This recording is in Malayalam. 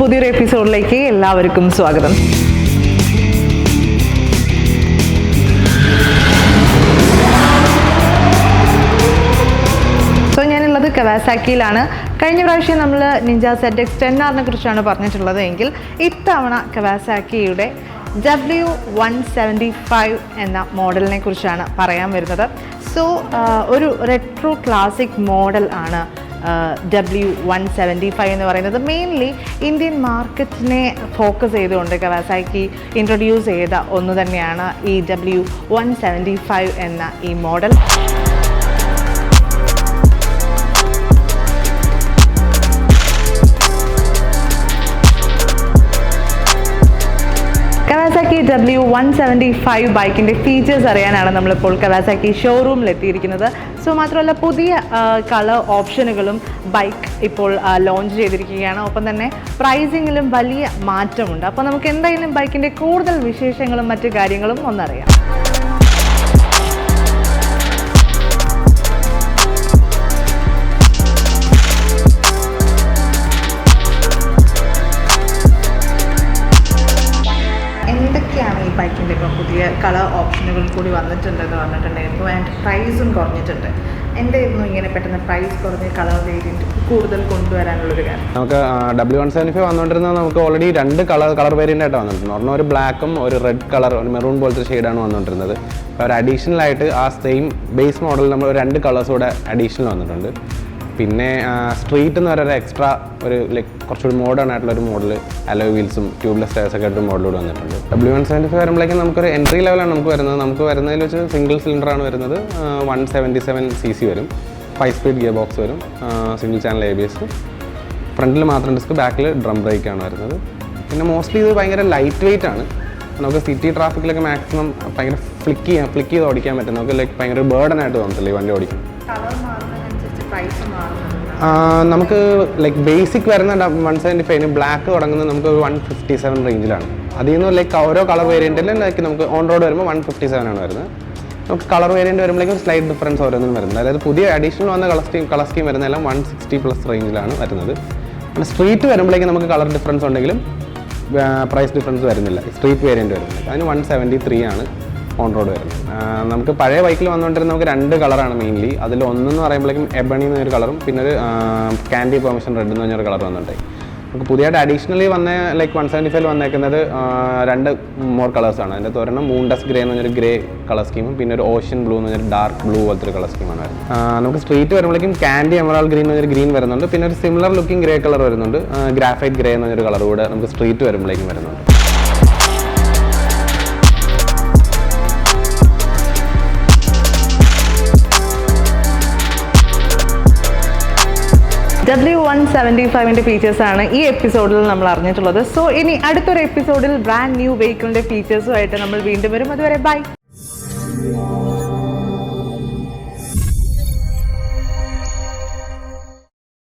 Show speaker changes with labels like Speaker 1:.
Speaker 1: പുതിയൊരു എപ്പിസോഡിലേക്ക് എല്ലാവർക്കും സ്വാഗതം. സോ ഞാനുള്ളത് കവാസാക്കിയിലാണ്. കഴിഞ്ഞ പ്രാവശ്യം നമ്മൾ നിഞ്ച സെറ്റ് എക്സ് ടെൻ ആറിനെ കുറിച്ചാണ് പറഞ്ഞിട്ടുള്ളത് എങ്കിൽ ഇത്തവണ കവാസാക്കിയുടെ ഡബ്ല്യു വൺ സെവന്റി ഫൈവ് എന്ന മോഡലിനെ കുറിച്ചാണ് പറയാൻ വരുന്നത്. സോ ഒരു റെട്രോ ക്ലാസിക് മോഡൽ ആണ് ഡബ്ല്യു വൺ സെവന്റി ഫൈവ് എന്ന് പറയുന്നത് മെയിൻലി ഇന്ത്യൻ മാർക്കറ്റിനെ ഫോക്കസ് ചെയ്തുകൊണ്ട് കവാസാക്കി ഇൻട്രൊഡ്യൂസ് ചെയ്ത ഒന്ന് തന്നെയാണ് ഈ ഡബ്ല്യു വൺ സെവന്റി ഫൈവ് എന്ന ഈ model W one seventy five ബൈക്കിന്റെ ഫീച്ചേഴ്സ് അറിയാനാണ് നമ്മളിപ്പോൾ കവാസാക്കി ഷോറൂമിലെത്തിയിരിക്കുന്നത് സോ മാത്രമല്ല പുതിയ കളർ ഓപ്ഷനുകളും ബൈക്ക് ഇപ്പോൾ ലോഞ്ച് ചെയ്തിരിക്കുകയാണ്. ഒപ്പം തന്നെ പ്രൈസിങ്ങിലും വലിയ മാറ്റമുണ്ട്. അപ്പോൾ നമുക്ക് എന്തായാലും ബൈക്കിന്റെ കൂടുതൽ വിശേഷങ്ങളും മറ്റു കാര്യങ്ങളും ഒന്നറിയാം. ബൈക്കിന്റെ ഇപ്പം പുതിയ കളർ ഓപ്ഷനുകൾ കൂടി വന്നിട്ടുണ്ടെന്ന് പറഞ്ഞിട്ടുണ്ടെങ്കിൽ ഇപ്പോൾ അതിന്റെ പ്രൈസും കുറഞ്ഞിട്ടുണ്ട്. എന്തായിരുന്നു ഇങ്ങനെ പെട്ടെന്ന് പ്രൈസ് കുറഞ്ഞ കളർ വേരിയന്റ് കൂടുതൽ കൊണ്ടുവരാനുള്ളൊരു കാര്യം?
Speaker 2: നമുക്ക് ഡബ്ല്യു വൺ സെവൻ ഫൈവ് വന്നുകൊണ്ടിരുന്നത് നമുക്ക് ഓൾറെഡി രണ്ട് കളർ കളർ വേരിയന്റ് ആയിട്ട് വന്നിട്ടുണ്ട് ഒരെണ്ണം ഒരു ബ്ലാക്കും ഒരു റെഡ് കളർ ഒരു മെറൂൺ പോലത്തെ ഷെയ്ഡാണ് വന്നുകൊണ്ടിരുന്നത് ഒരു അഡീഷണൽ ആയിട്ട് ആ സെയിം ബേസ് മോഡൽ നമ്മൾ രണ്ട് കളേഴ്സ് കൂടെ അഡീഷണൽ വന്നിട്ടുണ്ട്. പിന്നെ സ്ട്രീറ്റ് എന്ന് പറയുന്ന എക്സ്ട്രാ ഒരു ലൈക്ക് കുറച്ചുകൂടി മോഡേൺ ആയിട്ടുള്ള ഒരു മോഡൽ അലോ വീൽസും ട്യൂബ്ലെസ് ടയർസ് ഒക്കെ ആയിട്ട് മോഡൽ കൂടെ വന്നിട്ടുണ്ട്. ഡബ്ല്യു വൺ സെവന്റി ഫൈവ് വരുമ്പോഴേക്കും നമുക്കൊരു എൻട്രി ലെവലാണ് നമുക്ക് വരുന്നത്. നമുക്ക് വരുന്നതിൽ വെച്ച് സിംഗിൾ സിലിണ്ടറാണ് വരുന്നത്. One seventy seven C C വരും. ഫൈവ് സ്പീഡ് ഗിയർ ബോക്സ് വരും single channel A B S ഫ്രണ്ടിൽ മാത്രം ഡിസ്ക് ബാക്കിൽ ഡ്രം ബ്രേക്കാണ് വരുന്നത്. പിന്നെ മോസ്റ്റ്ലി ഇത് ഭയങ്കര ലൈറ്റ് വെയിറ്റ് ആണ്. നമുക്ക് സിറ്റി ട്രാഫിക്കിലൊക്കെ മാക്സിമം ഭയങ്കര ഫ്ലിക്ക് ചെയ്യാൻ ഫ്ലിക്ക് ചെയ്ത് ഓടിക്കാൻ പറ്റും. നമുക്ക് ലൈക്ക് ഭയങ്കര ബേർഡൻ ആയിട്ട് തോന്നത്തില്ല ഈ വണ്ടി ഓടിക്കും നമുക്ക് ലൈക്ക് ബേസിക് വരുന്ന വൺ സെവന്റി ഫൈവിന് ബ്ലാക്ക് തുടങ്ങുന്നത് നമുക്ക് വൺ ഫിഫ്റ്റി സെവൻ റേഞ്ചിലാണ് അതിൽ നിന്ന് ലൈക്ക് ഓരോ കളർ വേരിയന്റിലും ലൈക്ക് നമുക്ക് ഓൺ റോഡ് വരുമ്പോൾ വൺ ഫിഫ്റ്റി സെവൻ ആണ് വരുന്നത്. നമുക്ക് കളർ വേരിയന്റ് വരുമ്പോഴേക്കും സ്ലൈറ്റ് ഡിഫറൻസ് ഓരോന്നും വരുന്നത് അതായത് പുതിയ അഡീഷണൽ വന്ന കളർ സ്കീം കളർ സ്കീം വരുന്നതെല്ലാം വൺ സിക്സ്റ്റി പ്ലസ് റേഞ്ചിലാണ് വരുന്നത്. സ്ട്രീറ്റ് വരുമ്പോഴേക്കും നമുക്ക് കളർ ഡിഫറൻസ് ഉണ്ടെങ്കിലും പ്രൈസ് ഡിഫറൻസ് വരുന്നില്ല. സ്ട്രീറ്റ് വേരിയന്റ് വരുന്നത് അതിന് വൺ സെവന്റി ത്രീ ആണ്. ഓൺ റോഡ് വരുന്നത് നമുക്ക് പഴയ ബൈക്കിൽ വന്നുകൊണ്ടിരുന്ന നമുക്ക് രണ്ട് കളറാണ് മെയിൻലി അതിൽ ഒന്നെന്ന് പറയുമ്പോഴേക്കും എബണി എന്നൊരു കളറും പിന്നെ ഒരു കാൻഡി പെർമിഷൻ റെഡ് എന്ന് പറഞ്ഞൊരു കളർ വന്നിട്ടുണ്ടായി നമുക്ക് പുതിയതായിട്ട് അഡീഷണലി വന്ന ലൈക്ക് വൺ സെവന്റി ഫൈവ് വന്നേക്കുന്നത് രണ്ട് മോർ കളേഴ്സാണ് അതിന്റെ ഒരെണ്ണം മൂണ്ടസ് ഗ്രേ എന്ന് പറഞ്ഞൊരു ഗ്രേ കളർ സ്കീമും പിന്നെ ഒരു ഓഷ്യൻ ബ്ലൂ എന്ന് പറഞ്ഞൊരു ഡാർക്ക് ബ്ലൂ പോലത്തെ ഒരു കളർ സ്കീമാണ് വരുന്നത്. നമുക്ക് സ്ട്രീറ്റ് വരുമ്പോഴേക്കും കാൻഡി എമറാൾ ഗ്രീൻ എന്നൊരു ഗ്രീൻ വരുന്നുണ്ട്. പിന്നെ ഒരു സിമിലർ ലുക്കിംഗ് ഗ്രേ കളർ വരുന്നുണ്ട് ഗ്രാഫൈറ്റ് ഗ്രേ എന്നൊരു കളർ കൂടെ നമുക്ക് സ്ട്രീറ്റ് വരുമ്പോഴേക്കും വരുന്നുണ്ട്.
Speaker 1: ഡബ്ല്യു വൺ സെവന്റി ഫൈവിന്റെ ഫീച്ചേഴ്സാണ് ഈ എപ്പിസോഡിൽ നമ്മൾ അറിഞ്ഞിട്ടുള്ളത്. സോ ഇനി അടുത്തൊരു എപ്പിസോഡിൽ ബ്രാൻഡ് ന്യൂ വെഹിക്കിളിന്റെ ഫീച്ചേഴ്സുമായിട്ട് നമ്മൾ വീണ്ടും വരും. അതുവരെ ബൈ